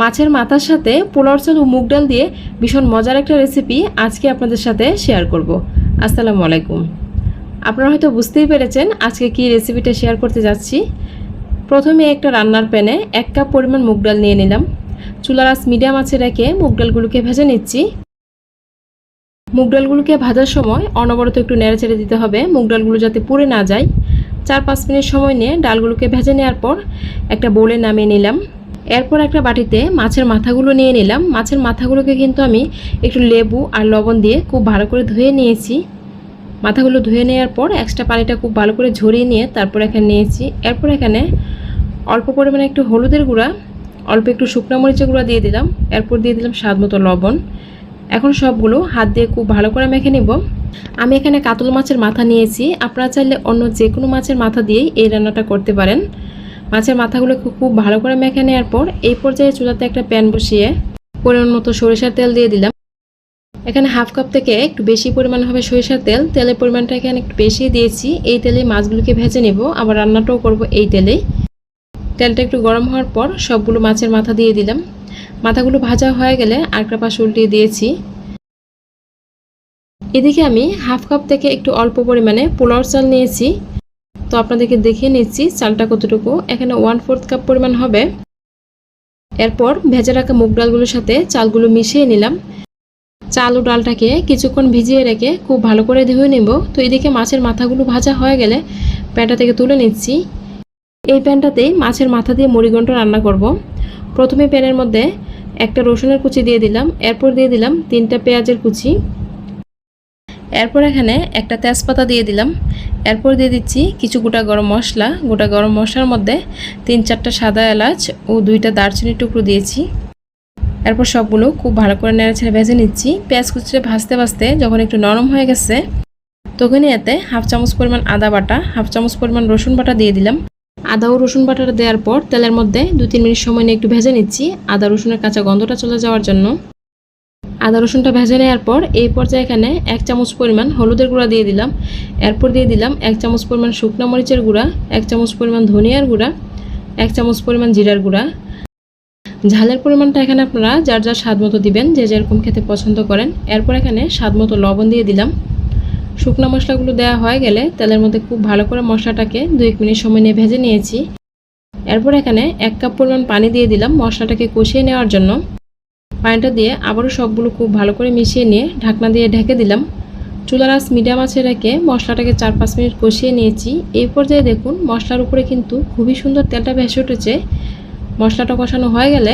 মাছের মাথার সাথে পোলাও চাল ও মুগ ডাল দিয়ে ভীষণ মজার একটা রেসিপি আজকে আপনাদের সাথে শেয়ার করব। আসসালামু আলাইকুম। আপনারা হয়তো বুঝতেই পেরেছেন আজকে কি রেসিপিটা শেয়ার করতে যাচ্ছি। প্রথমে একটা রান্নার প্যানে এক কাপ পরিমাণ মুগ ডাল নিয়ে নিলাম। চুলার আঁচ মিডিয়াম আছে রেখে মুগ ডালগুলোকে ভেজে নিচ্ছি। মুগ ডালগুলোকে ভাজার সময় অনবরত একটু নেড়ে ছেড়ে দিতে হবে। মুগ ডালগুলো যাতে পুড়ে না যায়। চার পাঁচ মিনিট সময় নিয়ে ডালগুলোকে ভেজে নেওয়ার পর একটা বোলে নামিয়ে নিলাম। এরপর একটা বাটিতে মাছের মাথাগুলো নিয়ে নিলাম। মাছের মাথাগুলোকে কিন্তু আমি একটু লেবু আর লবণ দিয়ে খুব ভালো করে ধুয়ে নিয়েছি। মাথাগুলো ধুয়ে নেওয়ার পর এক্সট্রা পানিটা খুব ভালো করে ঝরিয়ে নিয়ে তারপর এখানে নিয়েছি। এরপর এখানে অল্প পরিমাণে একটু হলুদের গুঁড়া, অল্প একটু শুকনো মরিচের গুঁড়া দিয়ে দিলাম। এরপর দিয়ে দিলাম স্বাদ মতো লবণ। এখন সবগুলো হাত দিয়ে খুব ভালো করে মেখে নিব। আমি এখানে কাতল মাছের মাথা নিয়েছি। আপনারা চাইলে অন্য যে কোনো মাছের মাথা দিয়েই এই রান্নাটা করতে পারেন। মাছের মাথাগুলোকে খুব ভালো করে মেখে নেওয়ার পর এই পর্যায়ে চুলাতে একটা প্যান বসিয়ে পরিমাণ মতো সরিষার তেল দিয়ে দিলাম। এখানে হাফ কাপ থেকে একটু বেশি পরিমাণ হবে সরিষার তেল। তেলের পরিমাণটা এখানে একটু বেশি দিয়েছি। এই তেলে মাছগুলোকে ভেজে নেব। আবার রান্নাটাও করব এই তেলেই। তেলটা একটু গরম হওয়ার পর সবগুলো মাছের মাথা দিয়ে দিলাম। মাথাগুলো ভাজা হয়ে গেলে আরেকটা পাশ উল্টিয়ে দিয়েছি। এদিকে আমি হাফ কাপ থেকে একটু অল্প পরিমাণে পোলাওর চাল নিয়েছি। তো আপনাদেরকে দেখিয়ে নিচ্ছি চালটা কতটুকু। এখানে ওয়ান ফোর্থ কাপ পরিমাণ হবে। এরপর ভেজে রাখা মুগ ডালগুলোর সাথে চালগুলো মিশিয়ে নিলাম। চাল ও ডালটাকে কিছুক্ষণ ভিজিয়ে রেখে খুব ভালো করে ধুয়ে নেব। তো এদিকে মাছের মাথাগুলো ভাজা হয়ে গেলে প্যানটা থেকে তুলে নিচ্ছি। এই প্যানটাতেই মাছের মাথা দিয়ে মুড়িঘণ্ট রান্না করব। প্রথমে প্যানের মধ্যে একটা রসুনের কুচি দিয়ে দিলাম। এরপর দিয়ে দিলাম তিনটা পেঁয়াজের কুচি। এরপর এখানে একটা তেজপাতা দিয়ে দিলাম। এরপর দিয়ে দিচ্ছি কিছু গোটা গরম মশলা। গোটা গরম মশলার মধ্যে তিন চারটা সাদা এলাচ ও দুইটা দারচিনির টুকরো দিয়েছি। এরপর সবগুলো খুব ভালো করে নেড়ে ছেড়ে ভেজে নিচ্ছি। পেঁয়াজ কুচিটা ভাজতে ভাজতে যখন একটু নরম হয়ে গেছে তখনই এতে হাফ চামচ পরিমাণ আদা বাটা, হাফ চামচ পরিমাণ রসুন বাটা দিয়ে দিলাম। আদা ও রসুন বাটাটা দেওয়ার পর তেলের মধ্যে দু তিন মিনিট সময় নিয়ে একটু ভেজে নিচ্ছি। আদা রসুনের কাঁচা গন্ধটা চলে যাওয়ার জন্য। আদা রসুনটা ভেজে নেওয়ার পর এই পর্যায়ে এখানে এক চামচ পরিমাণ হলুদের গুঁড়া দিয়ে দিলাম। এরপর দিয়ে দিলাম এক চামচ পরিমাণ শুকনো মরিচের গুঁড়া, এক চামচ পরিমাণ ধনিয়ার গুঁড়া, এক চামচ পরিমাণ জিরার গুঁড়া। ঝালের পরিমাণটা এখানে আপনারা যার যার স্বাদ মতো দিবেন, যে যেরকম খেতে পছন্দ করেন। এরপর এখানে স্বাদ মতো লবণ দিয়ে দিলাম। শুকনো মশলাগুলো দেওয়া হয়ে গেলে তেলের মধ্যে খুব ভালো করে মশলাটাকে দু এক মিনিট সময় নিয়ে ভেজে নিয়েছি। এরপর এখানে এক কাপ পরিমাণ পানি দিয়ে দিলাম মশলাটাকে কষিয়ে নেওয়ার জন্য। পানিটা দিয়ে আবারও সবগুলো খুব ভালো করে মিশিয়ে নিয়ে ঢাকনা দিয়ে ঢেকে দিলাম। চুলার আঁচ মিডিয়াম আছে রেখে মশলাটাকে চার পাঁচ মিনিট কষিয়ে নিয়েছি। এই পর্যায়ে দেখুন, মশলার উপরে কিন্তু খুবই সুন্দর তেলটা ভেসে উঠেছে। মশলাটা কষানো হয়ে গেলে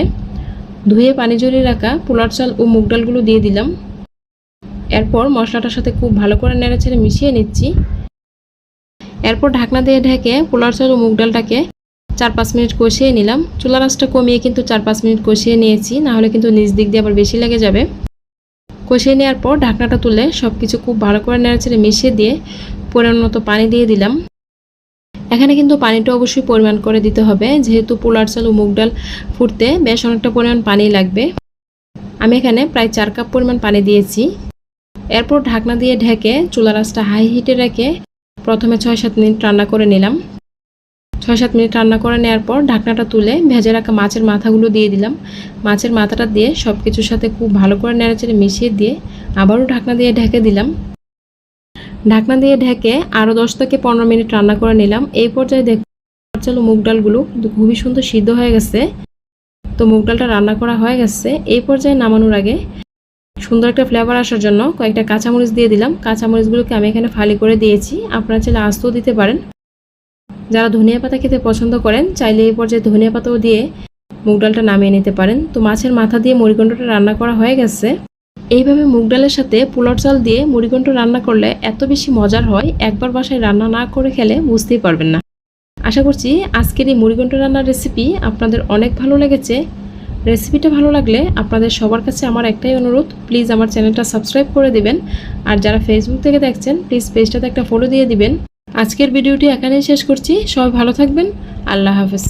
ধুয়ে পানি জড়িয়ে রাখা পোলার চাল ও মুগ ডালগুলো দিয়ে দিলাম। এরপর মশলাটার সাথে খুব ভালো করে নেড়ে ছেড়ে মিশিয়ে নিচ্ছি। এরপর ঢাকনা দিয়ে ঢেকে পোলার চাল ও মুগ ডালটাকে চার পাঁচ মিনিট কষিয়ে নিলাম। চুলার আঁচটা কমিয়ে কিন্তু চার পাঁচ মিনিট কষিয়ে নিয়েছি নাহলে কিন্তু নিচ দিক দিয়ে আবার বেশি লেগে যাবে। কষিয়ে নেওয়ার পর ঢাকনাটা তুলে সব কিছু খুব ভালো করে নেড়ে ছেড়ে মিশিয়ে দিয়ে পরিমাণ মতো পানি দিয়ে দিলাম। এখানে কিন্তু পানিটা অবশ্যই পরিমাণ করে দিতে হবে, যেহেতু পোলার চাল ও মুগ ডাল ফুটতে বেশ অনেকটা পরিমাণ পানি লাগবে। আমি এখানে প্রায় চার কাপ পরিমাণ পানি দিয়েছি। এরপর ঢাকনা দিয়ে ঢেকে চুলার আঁচটা হাই হিটে রেখে প্রথমে ছয় সাত মিনিট রান্না করে নিলাম। ছয় সাত মিনিট রান্না করে নেওয়ার পর ঢাকনাটা তুলে ভেজে রাখা মাছের মাথাগুলো দিয়ে দিলাম। মাছের মাথাটা দিয়ে সব কিছুর সাথে খুব ভালো করে নেড়েচেড়ে মিশিয়ে দিয়ে আবারও ঢাকনা দিয়ে ঢেকে দিলাম। ঢাকনা দিয়ে ঢেকে আরও দশ থেকে পনেরো মিনিট রান্না করে নিলাম। এই পর্যায়ে দেখ চলো মুগ ডালগুলো কিন্তু খুবই সুন্দর সিদ্ধ হয়ে গেছে। তো মুগ ডালটা রান্না করা হয়ে গেছে। এই পর্যায়ে নামানোর আগে সুন্দর একটা ফ্লেভার আসার জন্য কয়েকটা কাঁচামরিচ দিয়ে দিলাম। কাঁচামরিচগুলোকে আমি এখানে ফালি করে দিয়েছি। আপনারা চাইলে আস্তও দিতে পারেন। যারা ধনিয়া পাতা খেতে পছন্দ করেন, চাইলে এই পর্যায়ে ধনিয়া পাতাও দিয়ে মুগ ডালটা নামিয়ে নিতে পারেন। তো মাছের মাথা দিয়ে মুড়িঘণ্টটা রান্না করা হয়ে গেছে। এইভাবে মুগ ডালের সাথে পোলার চাল দিয়ে মুড়িঘণ্ট রান্না করলে এত বেশি মজার হয়, একবার বাসায় রান্না না করে খেলে বুঝতেই পারবেন না। আশা করছি আজকের এই মুড়িঘণ্ট রান্নার রেসিপি আপনাদের অনেক ভালো লেগেছে। রেসিপিটা ভালো লাগলে আপনাদের সবার কাছে আমার একটাই অনুরোধ, প্লিজ আমার চ্যানেলটা সাবস্ক্রাইব করে দিবেন। আর যারা ফেসবুক থেকে দেখছেন, প্লিজ পেজটাতে একটা ফলো দিয়ে দিবেন। আজকের ভিডিওটি এখানেই শেষ করছি। সবাই ভালো থাকবেন। আল্লাহ হাফেজ।